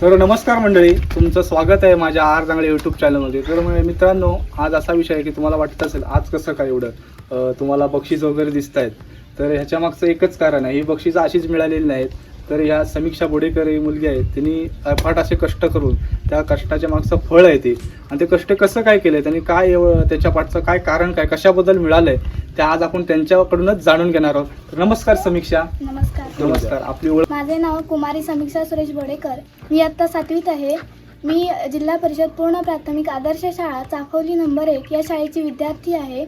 तर नमस्कार मंडळी तुमचं स्वागत आहे माझ्या आर चांगल्या यूट्यूब चॅनलमध्ये तर मित्रांनो आज असा विषय आहे की तुम्हाला वाटत असेल आज कसं काय एवढं? तुम्हाला बक्षीस वगैरे दिसत आहेत तर ह्याच्या मागचं एकच कारण आहे ही बक्षीस अशीच मिळालेली नाहीत. तर ह्या समीक्षा बोडेकर ही मुलगी आहे त्यांनी अफाट असे कष्ट करून त्या कष्टाच्या मागचं फळ आहे ते. आणि ते कष्ट कसं काय केलंय त्यांनी काय त्याच्या पाठचं काय कारण काय कशाबद्दल मिळालंय ते आज आपण त्यांच्याकडूनच जाणून घेणार आहोत. तर नमस्कार समीक्षा. नमस्कार. नमस्कार. आपली ओळख माझे नाव कुमारी समीक्षा सुरेश बोडेकर. मी आत्ता सातवीत आहे. मी जिल्हा परिषद पूर्ण प्राथमिक आदर्श शाळा चाफवली नंबर एक या शाळेची विद्यार्थी आहे.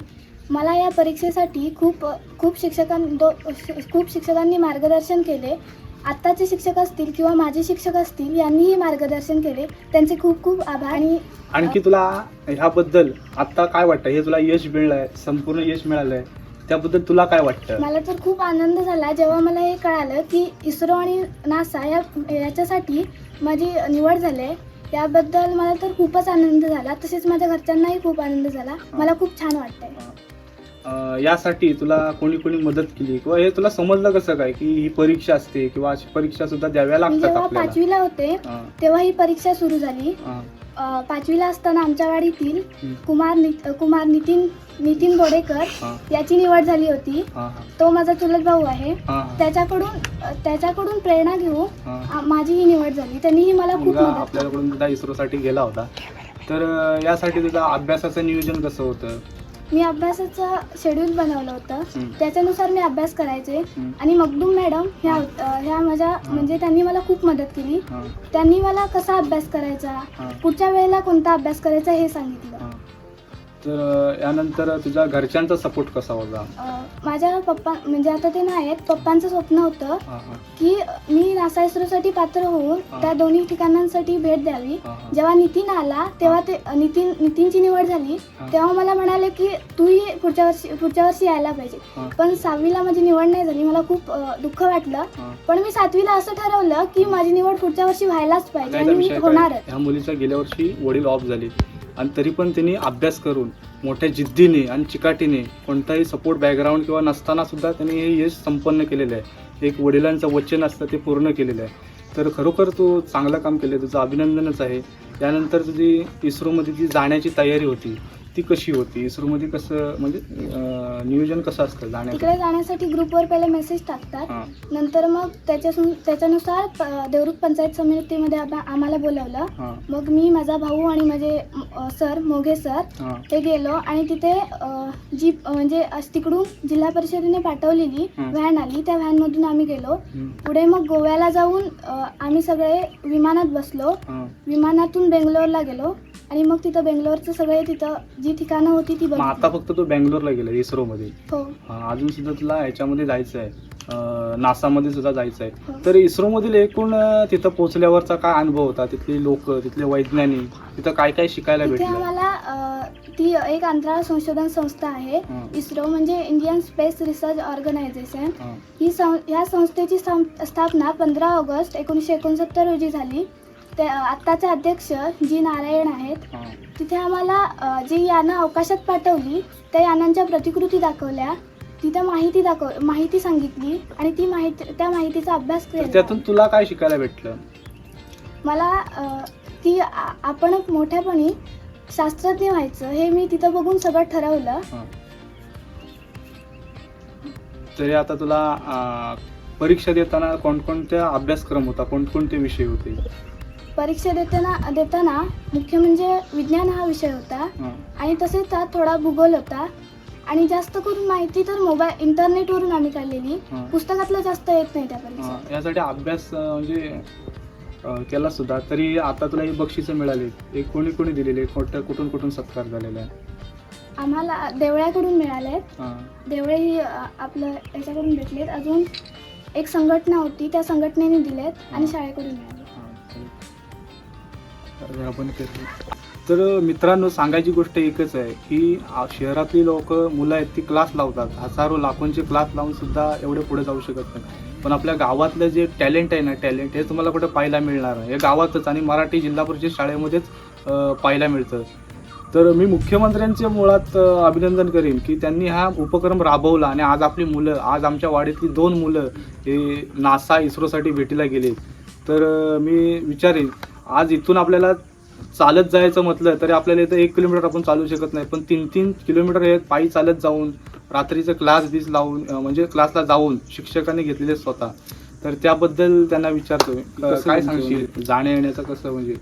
मला या परीक्षेसाठी खूप खूप शिक्षकां दो खूप शिक्षकांनी मार्गदर्शन केले. आत्ताचे शिक्षक असतील किंवा माझे शिक्षक असतील यांनीही मार्गदर्शन केले. त्यांचे खूप खूप आभार. आणि आणखी तुला ह्याबद्दल आता काय वाटतं? हे तुला यश मिळलंय संपूर्ण यश मिळालंय. त्याबद्दल तुला काय वाटतं? मला तर खूप आनंद झाला. जेव्हा मला हे कळालं की इस्रो आणि नासा या याच्यासाठी माझी निवड झाली आहे याबद्दल मला तर खूपच आनंद झाला. तसेच माझ्या घरच्यांनाही खूप आनंद झाला. मला खूप छान वाटतंय. यासाठी तुला कोणी कोणी मदत केली? किंवा हे तुला समजलं कसं काय की ही परीक्षा असते किंवा अशी परीक्षा सुद्धा द्याव्या मी लागतात जेव्हा आपल्याला? पाचवीला होते हां, तेव्हा ही परीक्षा सुरू झाली. हां, अ, पाचवीला असताना आमच्या वाडीतील कुमार नि कुमार नितीन नितीन बोडेकर हां, याची निवड झाली होती. हां, हां, तो माझा चुलत भाऊ आहे. हां, हां, त्याच्याकडून अ, त्याच्याकडून प्रेरणा घेऊन हां. आ- माझी ही निवड झाली. त्यांनीही मला खूप मुलगा मदत केली. आपल्याकडून सुद्धा इस्रोसाठी गेला होता. तर अं, यासाठी तुझा अभ्यासाचं नियोजन कसं होतं? मी अभ्यासाचं शेड्यूल बनवलं होतं. त्याच्यानुसार मी अभ्यास करायचे. आणि मगदूम मॅडम ह्या ह्या माझ्या म्हणजे त्यांनी मला खूप मदत केली. त्यांनी मला कसा अभ्यास करायचा? पुढच्या वेळेला कोणता अभ्यास करायचा हे सांगितलं. तर यानंतर तुझ्या घरच्यांचा सपोर्ट कसा होता? अ, माझ्या पप्पा म्हणजे आता ते नाही आहेत पप्पांचं स्वप्न होतं हां, हां, की मी नासा इस्रोसाठी पात्र होऊन हां. त्या दोन्ही ठिकाणांसाठी भेट द्यावी. हां, हां. जेव्हा नितीन आला तेव्हा ते नितीन नितीनची निवड झाली. हां. तेव्हा मला म्हणाले की तूही पुढच्या वर्षी पुढच्या वर्षी यायला पाहिजे. पण सहावीला माझी निवड नाही झाली. मला खूप अ, दुःख वाटलं. हां. पण मी सातवीला असं ठरवलं की माझी निवड पुढच्या वर्षी व्हायलाच पाहिजे आणि मी विषय काय होणारच. ह्या मुलीच्या गेल्या वर्षी वडील ऑफ झाले आणि तरी पण त्यांनी अभ्यास करून मोठ्या जिद्दीने आणि चिकाटीने कोणताही सपोर्ट बॅकग्राऊंड किंवा नसताना सुद्धा त्यांनी हे यश संपन्न केलेलं आहे. एक वडिलांचं वचन असतं ते पूर्ण केलेलं आहे. तर खरोखर तू चांगलं काम केलं तुझं अभिनंदनच आहे. त्यानंतर तुझी इस्रोमध्ये जी जाण्याची तयारी होती ती कशी होती? इस्रोमध्ये कसं म्हणजे अं, नियोजन कसं असतं जाण्याचं तिकडे जाण्यासाठी ग्रुपवर पहिले मेसेज टाकतात. नंतर मग त्याच्यासून त्याच्यानुसार प- देवरुख पंचायत समितीमध्ये आम्हा- आम्हाला बोलावलं. हां. मग मी माझा भाऊ आणि माझे अ, सर मोघे सर हां. ते गेलो आणि तिथे अ, अ, म्हणजे अस- तिकडून जिल्हा परिषदेने पाठवलेली हं. व्हॅन आली त्या व्हॅनमधून आम्ही गेलो. हं, पुढे मग गोव्याला जाऊन अ, आम्ही सगळे विमानात बसलो. हां. विमानातून बेंगलोरला गेलो. आणि मग तिथं बेंगलोरचं सगळे तिथं जी ठिकाणं होती ती मग आता फक्त तू बँगलोरला गेला इस्रोमध्ये. हो. हा, अजून सुद्धा तुला ह्याच्यामध्ये जायचं आहे नासामध्ये सुद्धा जायचं आहे हो. तर इस्रोमधील एकूण अं, तिथं पोहोचल्यावरचा काय अनुभव होता? तिथली लोक तिथले वैज्ञानिक तिथं काय काय शिकायला तिथे भेटलं? आम्हाला अ, ती एक अंतराळ संशोधन संस्था आहे. हां, इस्रो म्हणजे इंडियन स्पेस रिसर्च ऑर्गनायझेशन. हां, ही सं ह्या संस्थेची सं- स्थापना पंधरा ऑगस्ट एकोणीसशे एकोणसत्तर रोजी झाली. ते आत्ताचे अध्यक्ष जी नारायण आहेत. तिथे आम्हाला जी यानं अवकाशात पाठवली त्या यानांच्या प्रतिकृती दाखवल्या तिथं माहिती दाखव माहिती सांगितली आणि ती माहिती त्या माहितीचा अभ्यास तर केला. त्यातून तुला काय शिकायला भेटलं? मला अ, ती आ- आपण एक मोठ्यापणी शास्त्रज्ञ व्हायचं हे मी तिथं बघून सगळं ठरवलं. हां. तरी आता तुला परीक्षा देताना कोणकोणत्या अभ्यासक्रम होता? कोणकोणते विषय होते? परीक्षा देताना देताना मुख्य म्हणजे विज्ञान हा विषय होता. आणि तसेच त्यात थोडा भूगोल होता. आणि जास्त करून माहिती तर मोबाईल इंटरनेटवरून आम्ही काढलेली. पुस्तकातलं जास्त येत नाही त्या परीक्षेत यासाठी अभ्यास म्हणजे केला सुद्धा. तरी आता तुला ही बक्षिसं मिळाली. हे कोणी कोणी दिलेले? कोणत्या कुठून कुठून सत्कार झालेला आहे? आम्हाला देवळ्याकडून मिळाले. देवळे ही आपलं याच्याकडून भेटलेत. अजून एक संघटना होती. त्या संघटनेने दिलेत आणि शाळेकडून मिळाले. राबण आपण तर मित्रांनो सांगायची गोष्ट एकच आहे की शहरातली लोक मुलं आहेत ती क्लास लावतात. हजारो लाखोंचे क्लास लावून सुद्धा एवढे पुढे जाऊ शकत नाही. पण आपल्या गावातलं जे टॅलेंट आहे ना टॅलेंट हे तुम्हाला कुठे पाहायला मिळणार आहे हे गावातच आणि मराठी जिल्हा परिषद शाळेमध्येच पाहायला मिळतं. तर मी मुख्यमंत्र्यांचे मुळात अभिनंदन करेन की त्यांनी हा उपक्रम राबवला आणि आज आपली मुलं आज आमच्या वाडीतली दोन मुलं हे नासा इस्रोसाठी भेटीला गेले. तर मी विचारेन आज इथून आपल्याला चालत जायचं म्हटलं तरी आपल्याला इथं एक किलोमीटर आपण चालू शकत नाही. पण तीन तीन किलोमीटर हे पायी चालत जाऊन रात्रीचं क्लास बीस लावून म्हणजे क्लासला जाऊन शिक्षकांनी घेतलेले स्वतः. तर त्याबद्दल त्यांना विचारतो. काय तुमचं सांगशील? जाण्या येण्याचं कसं म्हणजे?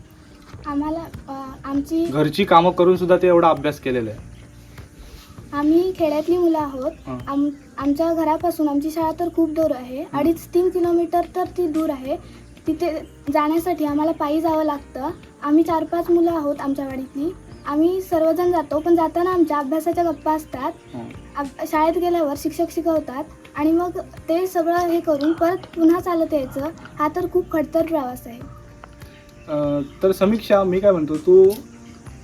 आम्हाला आमची घरची कामं करून सुद्धा ते एवढा अभ्यास केलेला आहे. आम्ही खेड्यातली मुलं आहोत. आम आमच्या घरापासून आमची शाळा तर खूप दूर आहे. अडीच तीन किलोमीटर तर ती दूर आहे. तिथे जाण्यासाठी आम्हाला पायी जावं लागतं. आम्ही चार पाच मुलं आहोत आमच्या गाडीतली. आम्ही सर्वजण जातो पण जाताना आमच्या अभ्यासाच्या गप्पा असतात. अब- शाळेत गेल्यावर शिक्षक शिकवतात आणि मग ते सगळं हे करून परत पुन्हा चालत यायचं. हा तर खूप खडतर प्रवास आहे. अं, तर समीक्षा मी काय म्हणतो तू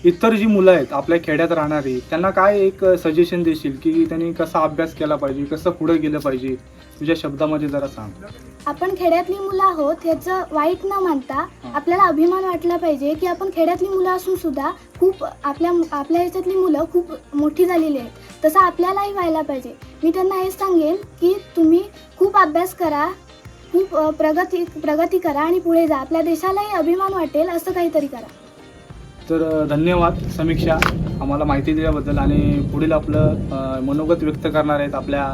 इतर जी मुलं आहेत आपल्या खेड्यात राहणारी त्यांना काय एक सजेशन देशील की त्यांनी कसा अभ्यास केला पाहिजे कसं पुढे गेलं पाहिजे? तुझ्या शब्दामध्ये जरा सांग. आपण खेड्यातली मुलं आहोत ह्याचं वाईट न मानता आपल्याला अभिमान वाटला पाहिजे की आपण खेड्यातली मुलं असून सुद्धा खूप आपल्या आपल्या ह्याच्यातली मुलं खूप मोठी झालेली आहेत. तसं आपल्यालाही व्हायला पाहिजे. मी त्यांना हेच सांगेन की तुम्ही खूप अभ्यास करा खूप प्रगती प्रगती करा आणि पुढे जा. आपल्या देशालाही अभिमान वाटेल असं काहीतरी करा. तर धन्यवाद समीक्षा आम्हाला माहिती दिल्याबद्दल आणि पुढील आपलं मनोगत व्यक्त करणार आहेत आपल्या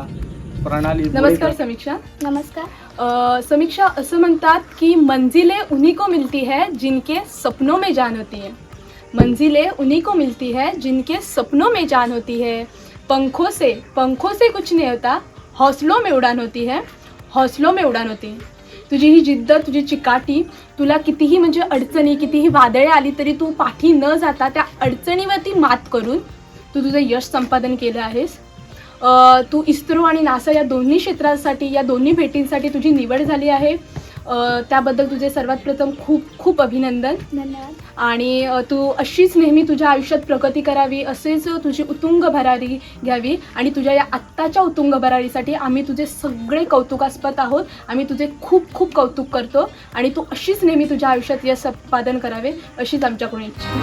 प्रणाली नमस्कार. समीक्षा. नमस्कार. समीक्षा असं म्हणतात की मंजिलें उन्हीं को मिलती है जिनके सपनों में जान होती है. मंजिलें उन्हीं को मिलती है जिनके सपनों में जान होती है. पंखों से पंखों से कुछ नहीं होता हौसलों में उड़ान होती है हौसलों में उडान होती है. तुझी ही जिद्द तुझी चिकाटी तुला कितीही म्हणजे अडचणी कितीही वादळे आली तरी तू पाठी न जाता त्या अडचणीवरती मात करून तू तुझं यश संपादन केलं आहेस. तू इस्रो आणि नासा या दोन्ही क्षेत्रासाठी या दोन्ही भेटींसाठी तुझी निवड झाली आहे. त्याबद्दल तुझे सर्वात प्रथम खूप खूप अभिनंदन. धन्यवाद. आणि तू अशीच नेहमी तुझ्या आयुष्यात प्रगती करावी असेच तुझी उतुंग भरारी घ्यावी. आणि तुझ्या या आत्ताच्या उतुंग भरारीसाठी आम्ही तुझे सगळे कौतुकास्पद आहोत. आम्ही तुझे खूप खूप कौतुक करतो. आणि तू अशीच नेहमी तुझ्या आयुष्यात यश संपादन करावे अशीच आमच्याकडून इच्छा.